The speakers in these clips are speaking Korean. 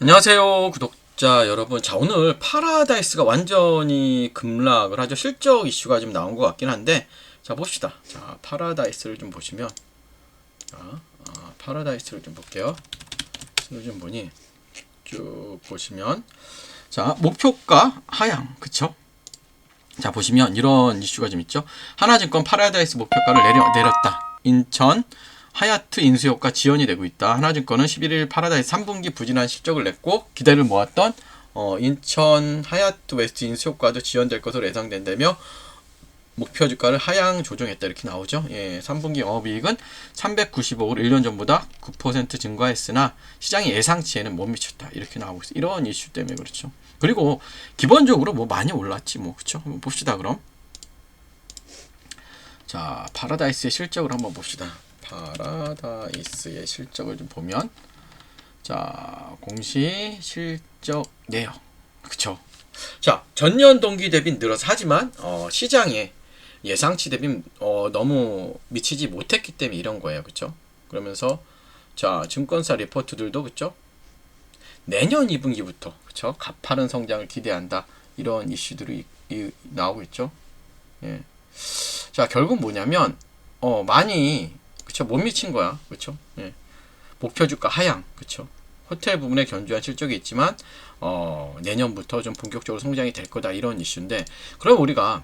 안녕하세요 구독자 여러분. 자 오늘 파라다이스가 완전히 급락을 하죠. 실적 이슈가 좀 나온 것 같긴 한데 자 봅시다. 자 파라다이스를 좀 보시면 자 아, 파라다이스를 좀 볼게요. 좀 보니 쭉 보시면 자 목표가 하향 그쵸? 자 보시면 이런 이슈가 좀 있죠. 하나증권 파라다이스 목표가를 내려, 내렸다. 인천 하야트 인수효과 지연이 되고 있다. 하나증권은 11일 파라다이스 3분기 부진한 실적을 냈고 기대를 모았던 어, 인천 하야트 웨스트 인수효과도 지연될 것으로 예상된다며 목표 주가를 하향 조정했다 이렇게 나오죠. 예, 3분기 영업이익은 395억 1년 전보다 9% 증가했으나 시장이 예상치에는 못 미쳤다 이렇게 나오고 있어. 이런 이슈 때문에 그렇죠. 그리고 기본적으로 뭐 많이 올랐지 뭐 그렇죠. 한번 봅시다 그럼. 자 파라다이스의 실적을 한번 봅시다. 파라다이스의 실적을 좀 보면 자 공시 실적 내역. 그쵸? 자 전년 동기 대비 늘어서 하지만 어, 시장에 예상치 대비 어, 너무 미치지 못했기 때문에 이런 거예요. 그쵸? 그러면서 자 증권사 리포트들도 그쵸? 내년 2분기부터 그쵸? 가파른 성장을 기대한다. 이런 이슈들이 이, 이, 나오고 있죠. 예. 자 결국 뭐냐면 어 많이 그쵸 못 미친 거야. 그쵸 예. 목표 주가 하향. 그쵸 호텔 부분에 견조한 실적이 있지만 어, 내년부터 좀 본격적으로 성장이 될 거다. 이런 이슈인데 그럼 우리가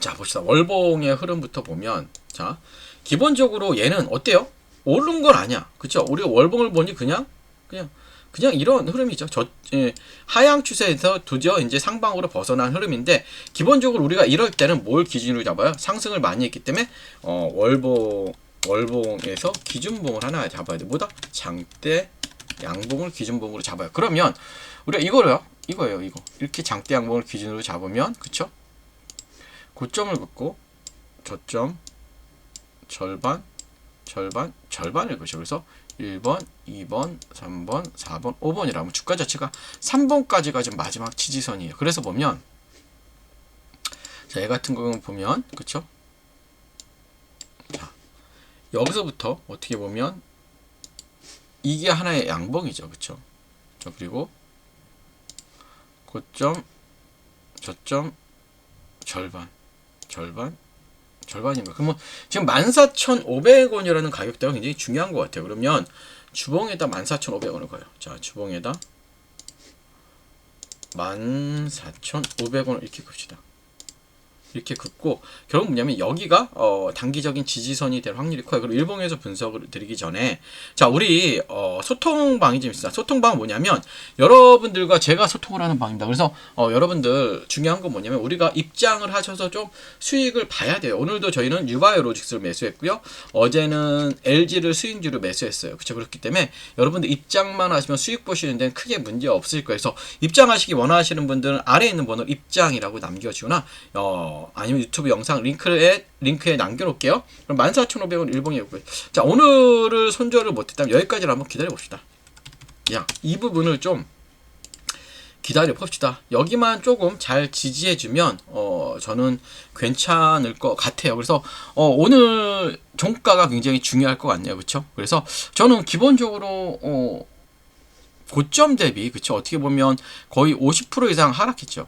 자 봅시다. 월봉의 흐름부터 보면 자 기본적으로 얘는 어때요? 오른 건 아니야. 그쵸 우리가 월봉을 보니 그냥 그냥 그냥 이런 흐름이죠. 저 예, 하향 추세에서 드디어 이제 상방으로 벗어난 흐름인데 기본적으로 우리가 이럴 때는 뭘 기준으로 잡아요? 상승을 많이 했기 때문에 어, 월봉 월봉에서 기준봉을 하나 잡아야 돼. 뭐다? 장대 양봉을 기준봉으로 잡아요. 그러면 우리가 이거를요. 이거예요. 이거. 이렇게 장대 양봉을 기준으로 잡으면 그쵸? 고점을 긋고 저점 절반 절반 절반을 그죠. 그래서 1번, 2번, 3번, 4번, 5번이라면 주가 자체가 3번까지가 지금 마지막 지지선이에요. 그래서 보면 자, 얘 같은 경우는 보면 그쵸? 자, 여기서부터 어떻게 보면 이게 하나의 양봉이죠. 그쵸? 자, 그리고 고점, 저점, 절반, 절반, 절반인가? 그러면 지금 14,500원이라는 가격대가 굉장히 중요한 것 같아요. 그러면 주봉에다 14,500원을 거요. 자, 주봉에다 14,500원을 이렇게 긋시다. 이렇게 긋고 결국 뭐냐면 여기가 어, 단기적인 지지선이 될 확률이 커요. 그리고 일봉에서 분석을 드리기 전에 자 우리 어, 소통방이 좀 있습니다. 소통방은 뭐냐면 여러분들과 제가 소통을 하는 방입니다. 그래서 어, 여러분들 중요한 건 뭐냐면 우리가 입장을 하셔서 좀 수익을 봐야 돼요. 오늘도 저희는 유바이오 로직스를 매수했고요. 어제는 LG를 수익주로 매수했어요. 그렇죠? 그렇기 때문에 여러분들 입장만 하시면 수익 보시는 데는 크게 문제 없을 거예요. 그래서 입장하시기 원하시는 분들은 아래에 있는 번호 입장이라고 남겨주거나 어, 아니면 유튜브 영상 링크에 링크에 남겨놓을게요. 그럼 14,500원 일봉이었고요. 자 오늘을 손절을 못했다면 여기까지를 한번 기다려 봅시다. 야, 이 부분을 좀 기다려 봅시다. 여기만 조금 잘 지지해주면 어 저는 괜찮을 것 같아요. 그래서 어 오늘 종가가 굉장히 중요할 것 같네요. 그렇죠? 그래서 저는 기본적으로 어 고점 대비 그쵸 어떻게 보면 거의 50% 이상 하락했죠.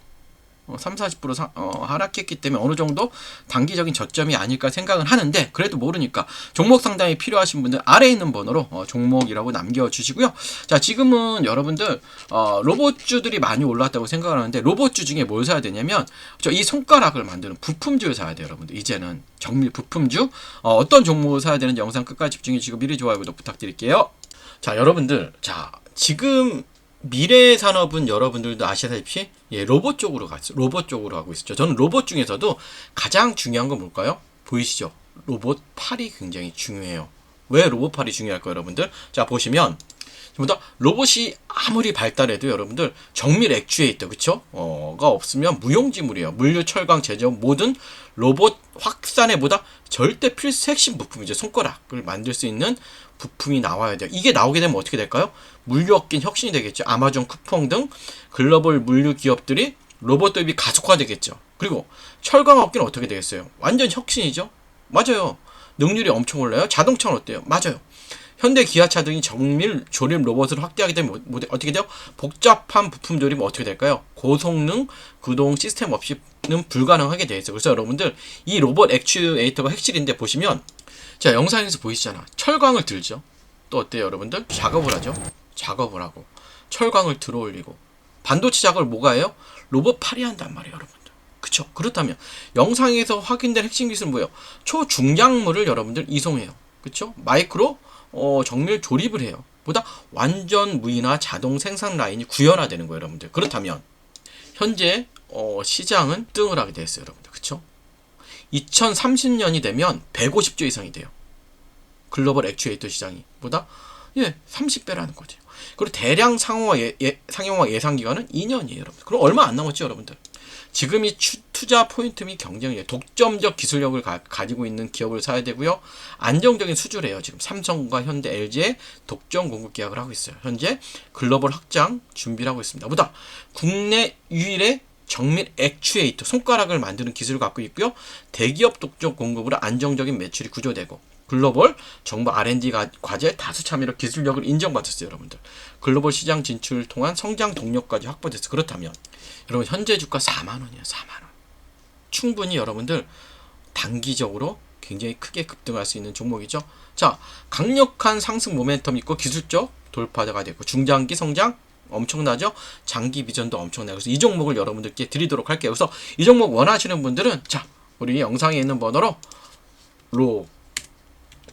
어, 3, 40% 사, 어, 하락했기 때문에 어느 정도 단기적인 저점이 아닐까 생각은 하는데 그래도 모르니까 종목 상담이 필요하신 분들 아래에 있는 번호로 어, 종목이라고 남겨주시고요. 자 지금은 여러분들 어, 로봇주들이 많이 올랐다고 생각을 하는데 로봇주 중에 뭘 사야 되냐면 저 이 손가락을 만드는 부품주를 사야 돼요 여러분들 이제는 정밀 부품주 어, 어떤 종목을 사야 되는지 영상 끝까지 집중해 주시고 미리 좋아요 구독 부탁드릴게요. 자 여러분들 자 지금 미래 산업은 여러분들도 아시다시피 예, 로봇 쪽으로 갔어. 로봇 쪽으로 가고 있었죠. 저는 로봇 중에서도 가장 중요한 건 뭘까요? 보이시죠? 로봇 팔이 굉장히 중요해요. 왜 로봇 팔이 중요할까요, 여러분들? 자, 보시면 전부 다 로봇이 아무리 발달해도 여러분들 정밀 액추에이터 그쵸? 어가 없으면 무용지물이에요. 물류, 철강, 제조 모든 로봇 확산에 보다 절대 필수 핵심 부품이죠. 손가락을 만들 수 있는 부품이 나와야 돼요. 이게 나오게 되면 어떻게 될까요? 물류 업계는 혁신이 되겠죠. 아마존, 쿠팡 등 글로벌 물류 기업들이 로봇 도입이 가속화되겠죠. 그리고 철강 업계는 어떻게 되겠어요? 완전 혁신이죠. 맞아요. 능률이 엄청 올라요. 자동차는 어때요? 맞아요. 현대 기아차 등이 정밀 조립 로봇을 확대하게 되면 뭐- 뭐- 어떻게 돼요? 복잡한 부품 조립은 어떻게 될까요? 고성능 구동 시스템 없이는 불가능하게 돼 있어요. 그래서 여러분들 이 로봇 액추에이터가 핵실인데 보시면 자 영상에서 보이시잖아. 철광을 들죠. 또 어때요, 여러분들? 작업을 하죠. 작업을 하고 철광을 들어 올리고 반도체 작업을 뭐가 해요? 로봇 팔이 한단 말이에요, 여러분들. 그쵸? 그렇다면 영상에서 확인된 핵심 기술은 뭐예요? 초중량물을 여러분들 이송해요. 그쵸? 마이크로 어, 정밀 조립을 해요. 보다 완전 무인화 자동 생산 라인이 구현화되는 거예요, 여러분들. 그렇다면 현재 어, 시장은 등을 하게 됐어요, 여러분들. 그쵸? 2030년이 되면 150조 이상이 돼요. 글로벌 액추에이터 시장이 보다 예 30배라는 거죠. 그리고 대량 상용화 예, 예, 상용화 예상 기간은 2년이에요, 여러분. 그럼 얼마 안 남았죠, 여러분들. 지금이 추- 투자 포인트 및 경쟁력, 독점적 기술력을 가, 가지고 있는 기업을 사야 되고요. 안정적인 수주래요. 지금 삼성과 현대, LG의 독점 공급 계약을 하고 있어요. 현재 글로벌 확장 준비를 하고 있습니다. 보다 국내 유일의 정밀 액추에이터 손가락을 만드는 기술을 갖고 있고요. 대기업 독점 공급으로 안정적인 매출이 구조되고 글로벌 정부 R&D 가- 과제 다수 참여로 기술력을 인정받았어요, 여러분들. 글로벌 시장 진출을 통한 성장 동력까지 확보됐어. 그렇다면 여러분 현재 주가 4만 원이에요, 4만 원. 충분히 여러분들 단기적으로 굉장히 크게 급등할 수 있는 종목이죠. 자, 강력한 상승 모멘텀 있고 기술적 돌파가 되고 중장기 성장 엄청나죠? 장기 비전도 엄청나요. 그래서 이 종목을 여러분들께 드리도록 할게요. 그래서 이 종목 원하시는 분들은 자, 우리 영상에 있는 번호로 로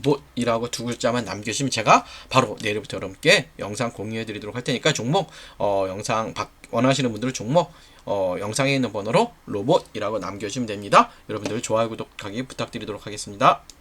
못이라고 두 글자만 남겨주시면 제가 바로 내일부터 여러분께 영상 공유해 드리도록 할 테니까 종목 어, 영상 박- 원하시는 분들은 종목 어, 영상에 있는 번호로 로봇이라고 남겨주시면 됩니다. 여러분들 좋아요 구독하기 부탁드리도록 하겠습니다.